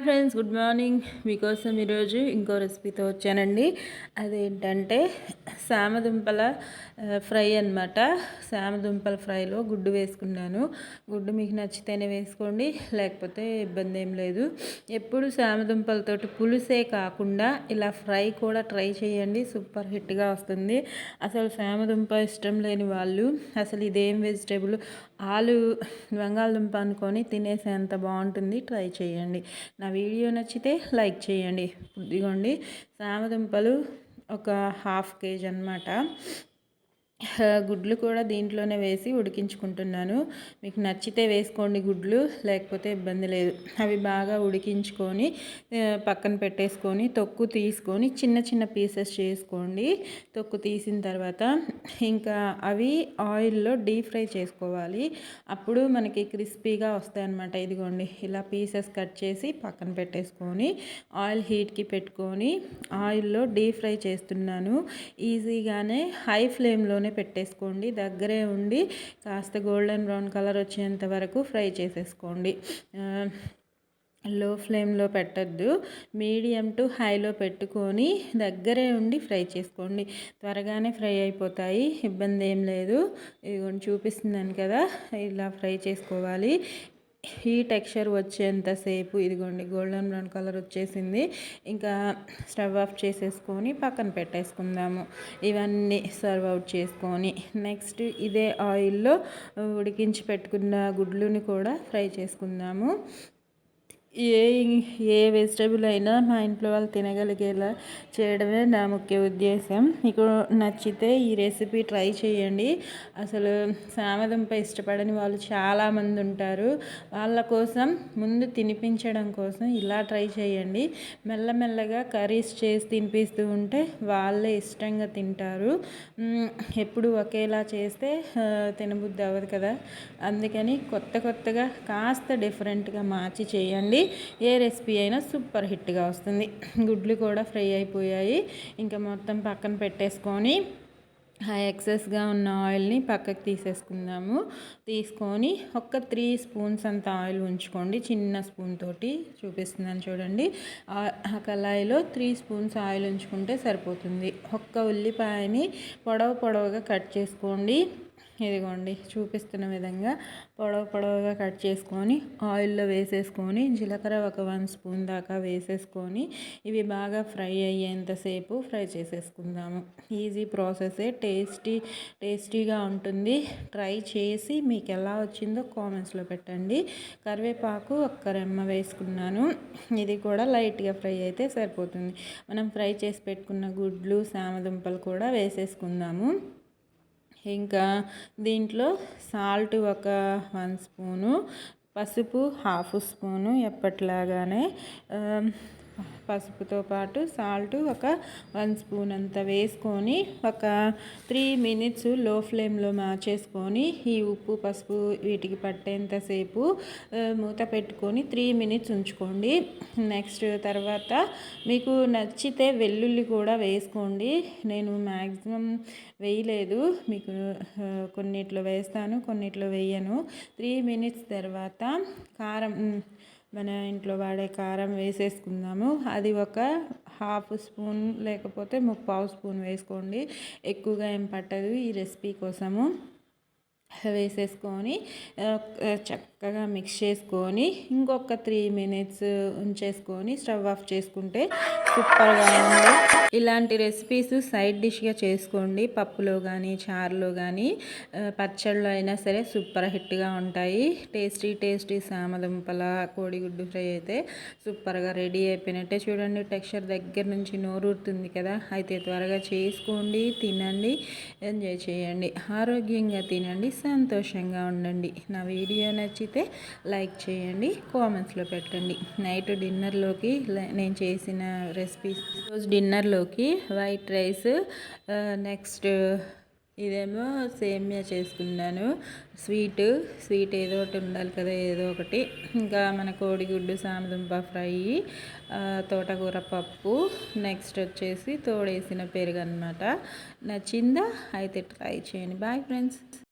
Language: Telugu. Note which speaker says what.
Speaker 1: Hi friends good morning. మీకోసం ఈరోజు ఇంకో రెసిపీతో వచ్చానండి. అదేంటంటే సామదుంపల ఫ్రై అనమాట సామదుంపల ఫ్రైలో గుడ్డు వేసుకున్నాను. గుడ్డు మీకు నచ్చితేనే వేసుకోండి లేకపోతే ఇబ్బంది ఏం లేదు. ఎప్పుడు సామదుంపలతోటి పులుసే కాకుండా ఇలా ఫ్రై కూడా ట్రై చేయండి సూపర్ హిట్గా వస్తుంది. అసలు సామదుంప ఇష్టం లేని వాళ్ళు అసలు ఇదేం వెజిటేబుల్ ఆలు బంగాళదుంప అనుకొని తినేసేంత బాగుంటుంది. ట్రై చేయండి. నా వీడియో నచ్చితే లైక్ చేయండి. ఇదిగోండి సామదుంపలు ఒక హాఫ్ కేజీ అనమాట గుడ్లు కూడా దీంట్లోనే వేసి ఉడికించుకుంటున్నాను. మీకు నచ్చితే వేసుకోండి గుడ్లు లేకపోతే ఇబ్బంది లేదు. అవి బాగా ఉడికించుకొని పక్కన పెట్టేసుకొని తొక్కు తీసుకొని చిన్న చిన్న పీసెస్ చేసుకోండి. తొక్కు తీసిన తర్వాత ఇంకా అవి ఆయిల్లో డీప్ ఫ్రై చేసుకోవాలి. అప్పుడు మనకి క్రిస్పీగా వస్తాయన్నమాట ఇదిగోండి ఇలా పీసెస్ కట్ చేసి పక్కన పెట్టేసుకొని ఆయిల్ హీట్కి పెట్టుకొని ఆయిల్లో డీప్ ఫ్రై చేస్తున్నాను. ఈజీగానే హై ఫ్లేమ్లోనే నూనె పెట్టేసుకోండి. దగ్గరే ఉండి కాస్త గోల్డెన్ బ్రౌన్ కలర్ వచ్చేంత వరకు ఫ్రై చేసేసుకోండి. లో ఫ్లేమ్లో పెట్టద్దు. మీడియం టు హైలో పెట్టుకొని దగ్గరే ఉండి ఫ్రై చేసుకోండి. త్వరగానే ఫ్రై అయిపోతాయి. ఇబ్బంది ఏం లేదు. ఇదిగోండి చూపిస్తున్నాను కదా. ఇలా ఫ్రై చేసుకోవాలి. ఈ టెక్స్చర్ వచ్చేంతసేపు ఇదిగోండి గోల్డెన్ బ్రౌన్ కలర్ వచ్చేసింది. ఇంకా స్టవ్ ఆఫ్ చేసేసుకొని పక్కన పెట్టేసుకుందాము. ఇవన్నీ సర్వ్ అవుట్ చేసుకొని నెక్స్ట్ ఇదే ఆయిల్లో ఉడికించి పెట్టుకున్న గుడ్లుని కూడా ఫ్రై చేసుకుందాము. ఏ ఏ వెజిటేబుల్ అయినా మా ఇంట్లో వాళ్ళు తినగలిగేలా చేయడమే నా ముఖ్య ఉద్దేశం. మీకు నచ్చితే ఈ రెసిపీ ట్రై చేయండి. అసలు సామదుంప ఇష్టపడని వాళ్ళు చాలామంది ఉంటారు. వాళ్ళ కోసం ముందు తినిపించడం కోసం ఇలా ట్రై చేయండి. మెల్లమెల్లగా కర్రీస్ చేసి తినిపిస్తూ ఉంటే వాళ్ళే ఇష్టంగా తింటారు. ఎప్పుడు ఒకేలా చేస్తే తినబుద్ధి అవ్వదు కదా. అందుకని కొత్త కొత్తగా కాస్త డిఫరెంట్గా మార్చి చేయండి. ఏ రెసిపీ అయినా సూపర్ హిట్గా వస్తుంది. గుడ్లు కూడా ఫ్రై అయిపోయాయి. ఇంకా మొత్తం పక్కన పెట్టేసుకొని ఆ ఎక్సెస్గా ఉన్న ఆయిల్ని పక్కకు తీసేసుకుందాము. తీసుకొని ఒక త్రీ స్పూన్స్ అంత ఆయిల్ ఉంచుకోండి. చిన్న స్పూన్ తోటి చూపిస్తున్నాను చూడండి. ఆ కళాయిలో త్రీ స్పూన్స్ ఆయిల్ ఉంచుకుంటే సరిపోతుంది. ఒక్క ఉల్లిపాయని పొడవు పొడవుగా కట్ చేసుకోండి. ఇదిగోండి చూపిస్తున్న విధంగా పొడవు పొడవుగా కట్ చేసుకొని ఆయిల్లో వేసేసుకొని జీలకర్ర ఒక వన్ స్పూన్ దాకా వేసేసుకొని ఇవి బాగా ఫ్రై అయ్యేంతసేపు ఫ్రై చేసేసుకుందాము. ఈజీ ప్రాసెసే టేస్టీ టేస్టీగా ఉంటుంది. ట్రై చేసి మీకు ఎలా వచ్చిందో కామెంట్స్లో పెట్టండి. కరివేపాకు ఒక్క రెమ్మ వేసుకున్నాను. ఇది కూడా లైట్గా ఫ్రై అయితే సరిపోతుంది. మనం ఫ్రై చేసి పెట్టుకున్న గుడ్లు సామదుంపలు కూడా వేసేసుకుందాము. ఇంకా దీంట్లో సాల్ట్ ఒక వన్ స్పూను పసుపు హాఫ్ స్పూను ఎప్పట్లాగానే పసుపుతో పాటు సాల్ట్ ఒక వన్ స్పూన్ అంత వేసుకొని ఒక త్రీ మినిట్స్లో ఫ్లేమ్లో మార్చేసుకొని ఈ ఉప్పు పసుపు వీటికి పట్టేంతసేపు మూత పెట్టుకొని త్రీ మినిట్స్ ఉంచుకోండి. నెక్స్ట్ తర్వాత మీకు నచ్చితే వెల్లుల్లి కూడా వేసుకోండి. నేను మ్యాక్సిమం వేయలేదు. మీకు కొన్నిట్లో వేస్తాను కొన్నిట్లో వేయను. త్రీ మినిట్స్ తర్వాత కారం మన ఇంట్లో వాడే కారం వేసేసుకుందాము. అది ఒక హాఫ్ స్పూన్ లేకపోతే ముప్పావు స్పూన్ వేసుకోండి. ఎక్కువగా ఏం పట్టదు ఈ రెసిపీ కోసము. వేసేసుకొని చక్కగా మిక్స్ చేసుకొని ఇంకొక త్రీ మినిట్స్ ఉంచేసుకొని స్టవ్ ఆఫ్ చేసుకుంటే సూపర్గా ఉంది ఇలాంటి రెసిపీస్ సైడ్ డిష్గా చేసుకోండి. పప్పులో కానీ చారులో కానీ పచ్చళ్ళు అయినా సరే సూపర్ హిట్గా ఉంటాయి. టేస్టీ టేస్టీ సామదుంపల కోడిగుడ్డు ఫ్రై అయితే సూపర్గా రెడీ అయిపోయినట్టే చూడండి. టెక్స్చర్ దగ్గర నుంచి నోరూరుతుంది కదా. అయితే త్వరగా చేసుకోండి తినండి ఎంజాయ్ చేయండి. ఆరోగ్యంగా తినండి సంతోషంగా ఉండండి. నా వీడియో నచ్చితే లైక్ చేయండి కామెంట్స్లో పెట్టండి. నైట్ డిన్నర్లోకి నేను చేసిన రెసిపీస్ ఈరోజు డిన్నర్లోకి వైట్ రైస్ నెక్స్ట్ ఇదేమో సేమియా చేసుకున్నాను. స్వీట్ స్వీట్ ఏదో ఒకటి ఉండాలి కదా ఏదో ఒకటి. ఇంకా మన కోడిగుడ్డు సామదుంప ఫ్రై తోటకూర పప్పు. నెక్స్ట్ వచ్చేసి తోడేసిన పెరుగు అనమాట నచ్చిందా? అయితే ట్రై చేయండి. Bye friends